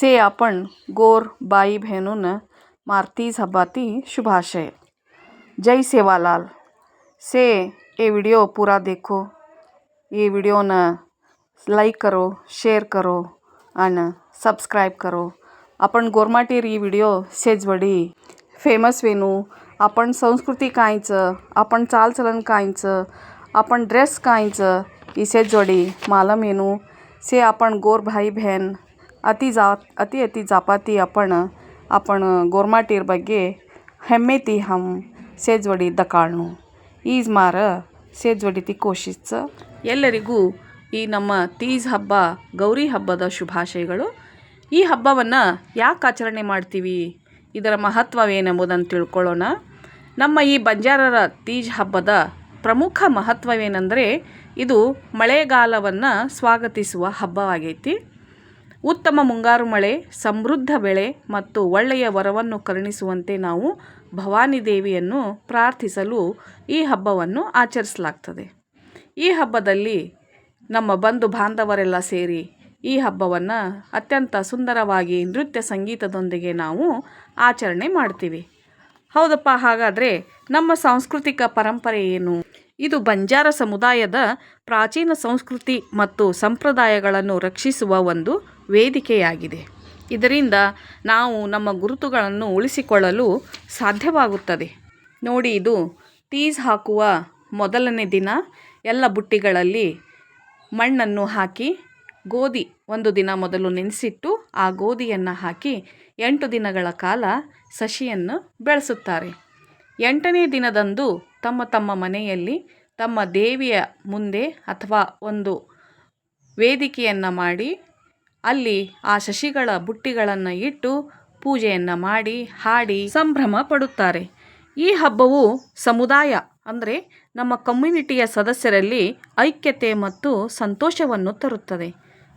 से आपण गोर बाई भेनून मारती झबाती शुभाशय। जय सेवालाल। से ये व्हिडिओ पूरा देखो। ये न लाईक करो शेअर करो आणि सबस्क्राईब करो। आपण गोरमाटीर ही व्हिडिओ सेजवडी फेमस वेनू। आपण संस्कृती कायचं आपण चालचलन कायचं आपण ड्रेस कायचं ही सेजवडी मालम येनू। से आपण गोर भाई बहन ಅತಿ ಜಾ, ಅತಿ ಅತಿ ಜಾಪಾತಿ ಅಪಣ ಅಪಣ ಗೋರ್ಮಾಟಿರ್ ಬಗ್ಗೆ ಹೆಮ್ಮೆತಿ ಹಮ್ ಸೇಜ್ವಡಿ ದಕಾಣು ಈಜ್ ಮಾರ ಸೇಜ್ ಒಡಿತಿ ಎಲ್ಲರಿಗೂ ಈ ನಮ್ಮ ತೀಜ್ ಹಬ್ಬ, ಗೌರಿ ಹಬ್ಬದ ಶುಭಾಶಯಗಳು. ಈ ಹಬ್ಬವನ್ನು ಯಾಕೆ ಆಚರಣೆ ಮಾಡ್ತೀವಿ? ಇದರ ಮಹತ್ವವೇನೆಂಬುದನ್ನು ತಿಳ್ಕೊಳ್ಳೋಣ. ನಮ್ಮ ಈ ಬಂಜಾರರ ತೀಜ್ ಹಬ್ಬದ ಪ್ರಮುಖ ಮಹತ್ವವೇನೆಂದರೆ, ಇದು ಮಳೆಗಾಲವನ್ನು ಸ್ವಾಗತಿಸುವ ಹಬ್ಬವಾಗೈತಿ. ಉತ್ತಮ ಮುಂಗಾರು ಮಳೆ, ಸಮೃದ್ಧ ಬೆಳೆ ಮತ್ತು ಒಳ್ಳೆಯ ವರವನ್ನು ಕರುಣಿಸುವಂತೆ ನಾವು ಭವಾನಿ ದೇವಿಯನ್ನು ಪ್ರಾರ್ಥಿಸಲು ಈ ಹಬ್ಬವನ್ನು ಆಚರಿಸಲಾಗ್ತದೆ. ಈ ಹಬ್ಬದಲ್ಲಿ ನಮ್ಮ ಬಂಧು ಬಾಂಧವರೆಲ್ಲ ಸೇರಿ ಈ ಹಬ್ಬವನ್ನು ಅತ್ಯಂತ ಸುಂದರವಾಗಿ ನೃತ್ಯ ಸಂಗೀತದೊಂದಿಗೆ ನಾವು ಆಚರಣೆ ಮಾಡ್ತೀವಿ. ಹೌದಪ್ಪ, ಹಾಗಾದರೆ ನಮ್ಮ ಸಾಂಸ್ಕೃತಿಕ ಪರಂಪರೆ ಏನು? ಇದು ಬಂಜಾರ ಸಮುದಾಯದ ಪ್ರಾಚೀನ ಸಂಸ್ಕೃತಿ ಮತ್ತು ಸಂಪ್ರದಾಯಗಳನ್ನು ರಕ್ಷಿಸುವ ಒಂದು ವೇದಿಕೆಯಾಗಿದೆ. ಇದರಿಂದ ನಾವು ನಮ್ಮ ಗುರುತುಗಳನ್ನು ಉಳಿಸಿಕೊಳ್ಳಲು ಸಾಧ್ಯವಾಗುತ್ತದೆ. ನೋಡಿ ಇದು ತೀಸ್ ಹಾಕುವ ಮೊದಲನೇ ದಿನ. ಎಲ್ಲ ಬುಟ್ಟಿಗಳಲ್ಲಿ ಮಣ್ಣನ್ನು ಹಾಕಿ, ಗೋಧಿ ಒಂದು ದಿನ ಮೊದಲು ನೆನೆಸಿಟ್ಟು, ಆ ಗೋಧಿಯನ್ನು ಹಾಕಿ ಎಂಟು ದಿನಗಳ ಕಾಲ ಸಸಿಯನ್ನು ಬೆಳೆಸುತ್ತಾರೆ. ಎಂಟನೇ ದಿನದಂದು ತಮ್ಮ ತಮ್ಮ ಮನೆಯಲ್ಲಿ ತಮ್ಮ ದೇವಿಯ ಮುಂದೆ ಅಥವಾ ಒಂದು ವೇದಿಕೆಯನ್ನು ಮಾಡಿ, ಅಲ್ಲಿ ಆ ಶಶಿಗಳ ಬುಟ್ಟಿಗಳನ್ನು ಇಟ್ಟು ಪೂಜೆಯನ್ನು ಮಾಡಿ, ಹಾಡಿ ಸಂಭ್ರಮ ಪಡುತ್ತಾರೆ. ಈ ಹಬ್ಬವು ಸಮುದಾಯ, ಅಂದರೆ ನಮ್ಮ ಕಮ್ಯುನಿಟಿಯ ಸದಸ್ಯರಲ್ಲಿ ಐಕ್ಯತೆ ಮತ್ತು ಸಂತೋಷವನ್ನು ತರುತ್ತದೆ.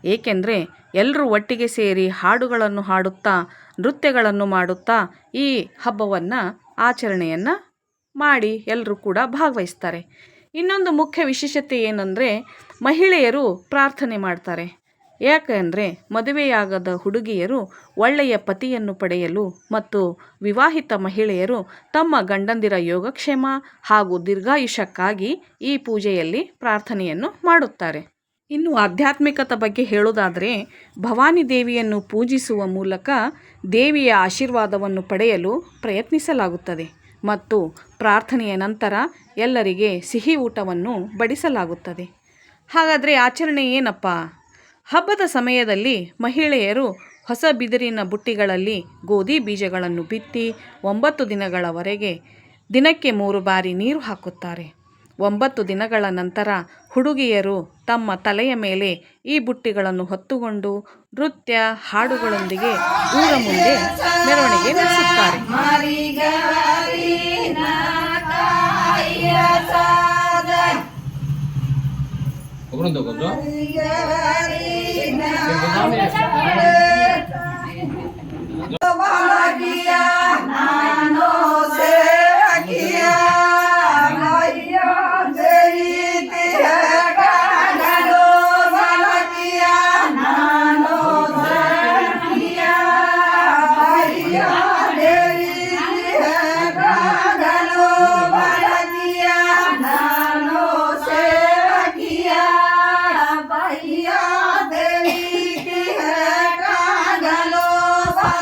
ಏಕೆಂದರೆ ಎಲ್ಲರೂ ಒಟ್ಟಿಗೆ ಸೇರಿ ಹಾಡುಗಳನ್ನು ಹಾಡುತ್ತಾ, ನೃತ್ಯಗಳನ್ನು ಮಾಡುತ್ತಾ ಈ ಹಬ್ಬವನ್ನು ಆಚರಣೆಯನ್ನು ಮಾಡಿ ಎಲ್ಲರೂ ಕೂಡ ಭಾಗವಹಿಸ್ತಾರೆ. ಇನ್ನೊಂದು ಮುಖ್ಯ ವಿಶೇಷತೆ ಏನಂದರೆ ಮಹಿಳೆಯರು ಪ್ರಾರ್ಥನೆ ಮಾಡ್ತಾರೆ. ಯಾಕೆಂದರೆ ಮದುವೆಯಾಗದ ಹುಡುಗಿಯರು ಒಳ್ಳೆಯ ಪತಿಯನ್ನು ಪಡೆಯಲು ಮತ್ತು ವಿವಾಹಿತ ಮಹಿಳೆಯರು ತಮ್ಮ ಗಂಡಂದಿರ ಯೋಗಕ್ಷೇಮ ಹಾಗೂ ದೀರ್ಘಾಯುಷ್ಯಕ್ಕಾಗಿ ಈ ಪೂಜೆಯಲ್ಲಿ ಪ್ರಾರ್ಥನೆಯನ್ನು ಮಾಡುತ್ತಾರೆ. ಇನ್ನು ಆಧ್ಯಾತ್ಮಿಕತೆ ಬಗ್ಗೆ ಹೇಳೋದಾದರೆ ಭವಾನಿ ದೇವಿಯನ್ನು ಪೂಜಿಸುವ ಮೂಲಕ ದೇವಿಯ ಆಶೀರ್ವಾದವನ್ನು ಪಡೆಯಲು ಪ್ರಯತ್ನಿಸಲಾಗುತ್ತದೆ. ಮತ್ತು ಪ್ರಾರ್ಥನೆಯ ನಂತರ ಎಲ್ಲರಿಗೆ ಸಿಹಿ ಊಟವನ್ನು ಬಡಿಸಲಾಗುತ್ತದೆ. ಹಾಗಾದರೆ ಆಚರಣೆ ಏನಪ್ಪ? ಹಬ್ಬದ ಸಮಯದಲ್ಲಿ ಮಹಿಳೆಯರು ಹೊಸ ಬಿದಿರಿನ ಬುಟ್ಟಿಗಳಲ್ಲಿ ಗೋಧಿ ಬೀಜಗಳನ್ನು ಬಿತ್ತಿ ಒಂಬತ್ತು ದಿನಗಳವರೆಗೆ ದಿನಕ್ಕೆ ಮೂರು ಬಾರಿ ನೀರು ಹಾಕುತ್ತಾರೆ. ಒಂಬತ್ತು ದಿನಗಳ ನಂತರ ಹುಡುಗಿಯರು ತಮ್ಮ ತಲೆಯ ಮೇಲೆ ಈ ಬುಟ್ಟಿಗಳನ್ನು ಹೊತ್ತುಕೊಂಡು ನೃತ್ಯ ಹಾಡುಗಳೊಂದಿಗೆ ಊರ ಮುಂದೆ ಮೆರವಣಿಗೆ ನಡೆಸುತ್ತಾರೆ.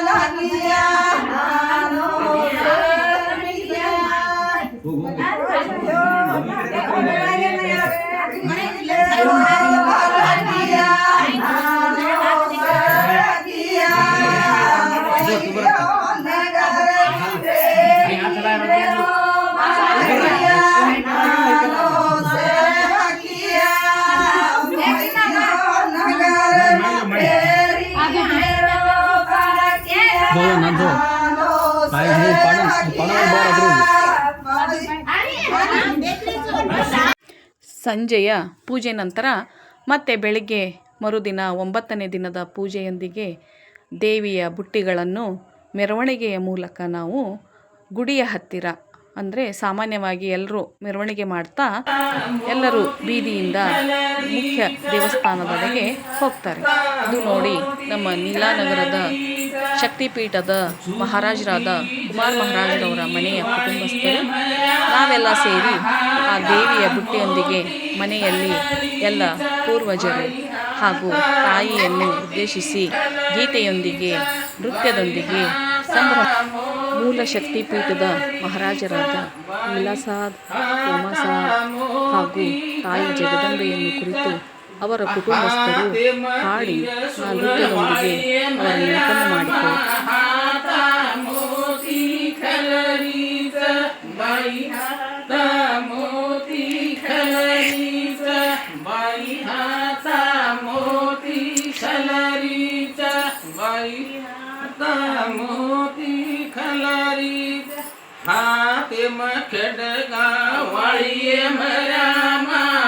লাগিয়া ಸಂಜೆಯ ಪೂಜೆ ನಂತರ ಮತ್ತೆ ಬೆಳಿಗ್ಗೆ ಮರುದಿನ ಒಂಬತ್ತನೇ ದಿನದ ಪೂಜೆಯೊಂದಿಗೆ ದೇವಿಯ ಬುಟ್ಟಿಗಳನ್ನು ಮೆರವಣಿಗೆಯ ಮೂಲಕ ನಾವು ಗುಡಿಯ ಹತ್ತಿರ, ಅಂದರೆ ಸಾಮಾನ್ಯವಾಗಿ ಎಲ್ಲರೂ ಮೆರವಣಿಗೆ ಮಾಡ್ತಾ ಎಲ್ಲರೂ ಬೀದಿಯಿಂದ ಮುಖ್ಯ ದೇವಸ್ಥಾನದೊಳಗೆ ಹೋಗ್ತಾರೆ. ಇದು ನೋಡಿ ನಮ್ಮ ನೀಲಾನಗರದ ಶಕ್ತಿಪೀಠದ ಮಹಾರಾಜರಾದ ಕುಮಾರ್ ಮಹಾರಾಜರವರ ಮನೆಯ ಕುಟುಂಬಸ್ಥರು. ನಾವೆಲ್ಲ ಸೇರಿ ಆ ದೇವಿಯ ಬುಟ್ಟಿಯೊಂದಿಗೆ ಮನೆಯಲ್ಲಿ ಎಲ್ಲ ಪೂರ್ವಜರು ಹಾಗೂ ತಾಯಿಯನ್ನು ಉದ್ದೇಶಿಸಿ ಗೀತೆಯೊಂದಿಗೆ, ನೃತ್ಯದೊಂದಿಗೆ ಸಂಭ್ರಮ ಮೂಲ ಶಕ್ತಿಪೀಠದ ಮಹಾರಾಜರಾದ ವಿಲಾಸಾದ್, ಉಮಾಸಾದ್ ಹಾಗೂ ತಾಯಿ ಜಗದಂಬೆಯನ್ನು ಕುರಿತು ಅವರ ಕುಟುಂಬಸ್ಥರು ಹಾಡಿ ಆ ನೃತ್ಯದೊಂದಿಗೆ ಅವರ ನೆನಪನ್ನು ಮಾಡಿಕೊಳ್ಳು मोती खलारी हाते मखडगा वाळीये मरा हाता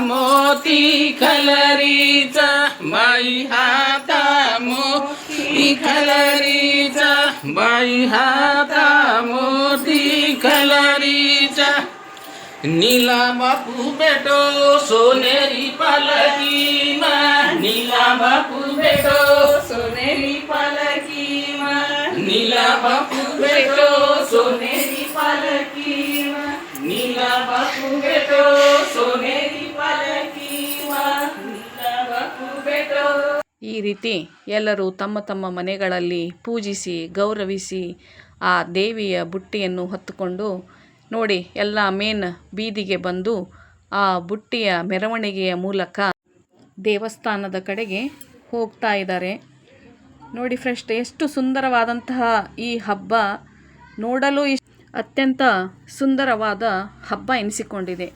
मोती खलरीच बाई हाता मोती खलरीच बाई हाता मोती खलरीच नीला बापू बेटो सोनेरी पालकी मा नीला बापू बेटो सोनेरी पालकी मा नीला बापू बेटो सोनेरी पालकी मा नीला बापू बेटो सोनेरी पालकी मा नीला बापू बेटो ಈ ರೀತಿ ಎಲ್ಲರೂ ತಮ್ಮ ತಮ್ಮ ಮನೆಗಳಲ್ಲಿ ಪೂಜಿಸಿ ಗೌರವಿಸಿ ಆ ದೇವಿಯ ಬುಟ್ಟಿಯನ್ನು ಹೊತ್ತುಕೊಂಡು ನೋಡಿ ಎಲ್ಲ ಮೇನ್ ಬೀದಿಗೆ ಬಂದು ಆ ಬುಟ್ಟಿಯ ಮೆರವಣಿಗೆಯ ಮೂಲಕ ದೇವಸ್ಥಾನದ ಕಡೆಗೆ ಹೋಗ್ತಾ ಇದ್ದಾರೆ ನೋಡಿ ಫ್ರೆಂಡ್ಸ್ ಎಷ್ಟು ಸುಂದರವಾದಂತಹ ಈ ಹಬ್ಬ ನೋಡಲು ಇಸ್ ಅತ್ಯಂತ ಸುಂದರವಾದ ಹಬ್ಬ ಎನಿಸಿಕೊಂಡಿದೆ.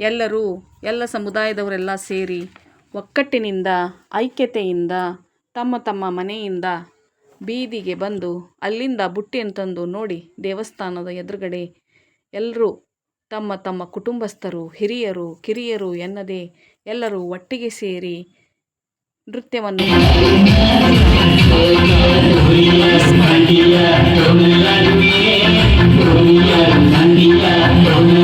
ಎಲ್ಲರೂ, ಎಲ್ಲ ಸಮುದಾಯದವರೆಲ್ಲ ಸೇರಿ ಒಕ್ಕಟ್ಟಿನಿಂದ, ಐಕ್ಯತೆಯಿಂದ, ತಮ್ಮ ತಮ್ಮ ಮನೆಯಿಂದ ಬೀದಿಗೆ ಬಂದು ಅಲ್ಲಿಂದ ಬುಟ್ಟಿಯನ್ನು ತಂದು ನೋಡಿ ದೇವಸ್ಥಾನದ ಎದುರುಗಡೆ ಎಲ್ಲರೂ ತಮ್ಮ ತಮ್ಮ ಕುಟುಂಬಸ್ಥರು, ಹಿರಿಯರು, ಕಿರಿಯರು ಎನ್ನದೇ ಎಲ್ಲರೂ ಒಟ್ಟಿಗೆ ಸೇರಿ ನೃತ್ಯವನ್ನು ಮಾಡಿ நன்றி நன்றி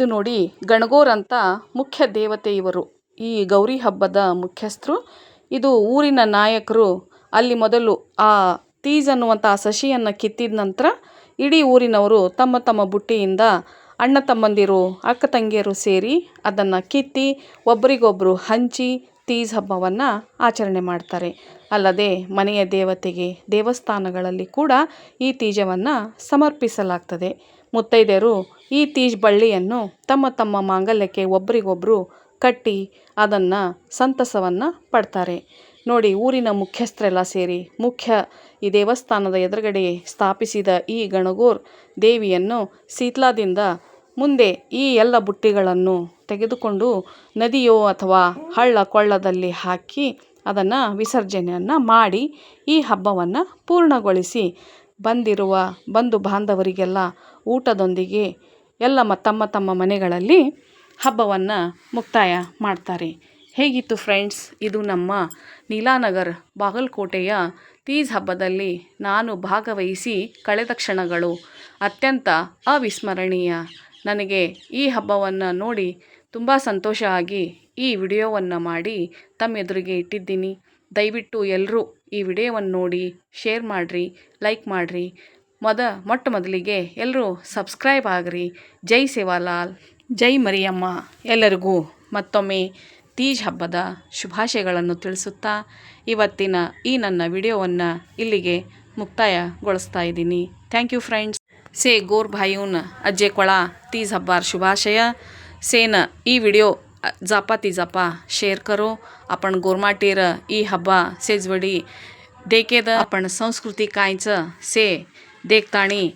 ಇದು ನೋಡಿ ಗಣಗೋರ್ ಅಂತ ಮುಖ್ಯ ದೇವತೆ ಇವರು. ಈ ಗೌರಿ ಹಬ್ಬದ ಮುಖ್ಯಸ್ಥರು. ಇದು ಊರಿನ ನಾಯಕರು. ಅಲ್ಲಿ ಮೊದಲು ಆ ತೀಜ್ ಅನ್ನುವಂಥ ಆ ಸಸಿಯನ್ನು ಕಿತ್ತಿದ ನಂತರ ಇಡೀ ಊರಿನವರು ತಮ್ಮ ತಮ್ಮ ಬುಟ್ಟಿಯಿಂದ ಅಣ್ಣ ತಮ್ಮಂದಿರು, ಅಕ್ಕ ತಂಗಿಯರು ಸೇರಿ ಅದನ್ನು ಕಿತ್ತಿ ಒಬ್ಬರಿಗೊಬ್ಬರು ಹಂಚಿ ತೀಜ್ ಹಬ್ಬವನ್ನು ಆಚರಣೆ ಮಾಡ್ತಾರೆ. ಅಲ್ಲದೆ ಮನೆಯ ದೇವತೆಗೆ ದೇವಸ್ಥಾನಗಳಲ್ಲಿ ಕೂಡ ಈ ತೀಜವನ್ನು ಸಮರ್ಪಿಸಲಾಗ್ತದೆ. ಮುತ್ತೈದೆಯರು ಈ ತೀಜ್ ಬಳ್ಳಿಯನ್ನು ತಮ್ಮ ತಮ್ಮ ಮಾಂಗಲ್ಯಕ್ಕೆ ಒಬ್ಬರಿಗೊಬ್ಬರು ಕಟ್ಟಿ ಅದನ್ನು ಸಂತಸವನ್ನು ಪಡ್ತಾರೆ. ನೋಡಿ, ಊರಿನ ಮುಖ್ಯಸ್ಥರೆಲ್ಲ ಸೇರಿ ಮುಖ್ಯ ಈ ದೇವಸ್ಥಾನದ ಎದುರುಗಡೆ ಸ್ಥಾಪಿಸಿದ ಈ ಗಣಗೂರ್ ದೇವಿಯನ್ನು ಶೀತ್ಲಾದಿಂದ ಮುಂದೆ ಈ ಎಲ್ಲ ಬುಟ್ಟಿಗಳನ್ನು ತೆಗೆದುಕೊಂಡು ನದಿಯೋ ಅಥವಾ ಹಳ್ಳ ಕೊಳ್ಳದಲ್ಲಿ ಹಾಕಿ ಅದನ್ನು ವಿಸರ್ಜನೆಯನ್ನು ಮಾಡಿ ಈ ಹಬ್ಬವನ್ನು ಪೂರ್ಣಗೊಳಿಸಿ ಬಂದಿರುವ ಬಂಧು ಬಾಂಧವರಿಗೆಲ್ಲ ಊಟದೊಂದಿಗೆ ಎಲ್ಲ ಮ ತಮ್ಮ ತಮ್ಮ ಮನೆಗಳಲ್ಲಿ ಹಬ್ಬವನ್ನು ಮುಕ್ತಾಯ ಮಾಡ್ತಾರೆ. ಹೇಗಿತ್ತು ಫ್ರೆಂಡ್ಸ್? ಇದು ನಮ್ಮ ನೀಲಾನಗರ್ ಬಾಗಲಕೋಟೆಯ ತೀಜ್ ಹಬ್ಬದಲ್ಲಿ ನಾನು ಭಾಗವಹಿಸಿ ಕಳೆದ ಕ್ಷಣಗಳು ಅತ್ಯಂತ ಅವಿಸ್ಮರಣೀಯ. ನನಗೆ ಈ ಹಬ್ಬವನ್ನು ನೋಡಿ ತುಂಬ ಸಂತೋಷ ಆಗಿ ಈ ವಿಡಿಯೋವನ್ನು ಮಾಡಿ ತಮ್ಮೆದುರಿಗೆ ಇಟ್ಟಿದ್ದೀನಿ. ದಯವಿಟ್ಟು ಎಲ್ಲರೂ ಈ ವಿಡಿಯೋವನ್ನು ನೋಡಿ, ಶೇರ್ ಮಾಡಿರಿ, ಲೈಕ್ ಮಾಡಿರಿ. ಮೊದ, ಮೊಟ್ಟ ಮೊದಲಿಗೆ ಎಲ್ಲರೂ ಸಬ್ಸ್ಕ್ರೈಬ್ ಆಗಿರಿ. ಜೈ ಸೇವಾಲಾಲ್. ಜೈ ಮರಿಯಮ್ಮ. ಎಲ್ಲರಿಗೂ ಮತ್ತೊಮ್ಮೆ ತೀಜ್ ಹಬ್ಬದ ಶುಭಾಶಯಗಳನ್ನು ತಿಳಿಸುತ್ತಾ ಇವತ್ತಿನ ಈ ನನ್ನ ವಿಡಿಯೋವನ್ನು ಇಲ್ಲಿಗೆ ಮುಕ್ತಾಯಗೊಳಿಸ್ತಾ ಇದ್ದೀನಿ. Thank you friends. ಸೇ ಗೋರ್ ಭಾಯೂನ್ ಅಜ್ಜೆ ಕೊಳ ತೀಜ್ ಹಬ್ಬಾರ್ ಶುಭಾಶಯ. ಸೇನ ಈ ವಿಡಿಯೋ जापा ती जपा. शेअर करो. आपण गोरमाटेर ई हब्बा सेजवडी देखेद आपण संस्कृती कायच से देखताणी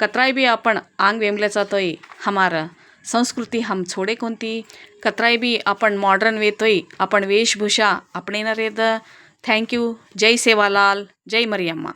कतराय बी आपण आंग वेमल्याचा तोय हमार. संस्कृती हम छोडे कोणती? कतराय बी आपण मॉडर्न वेतोय आपण वेशभूषा आपण येणार थँक्यू जय सेवालाल. जय मरियम्मा.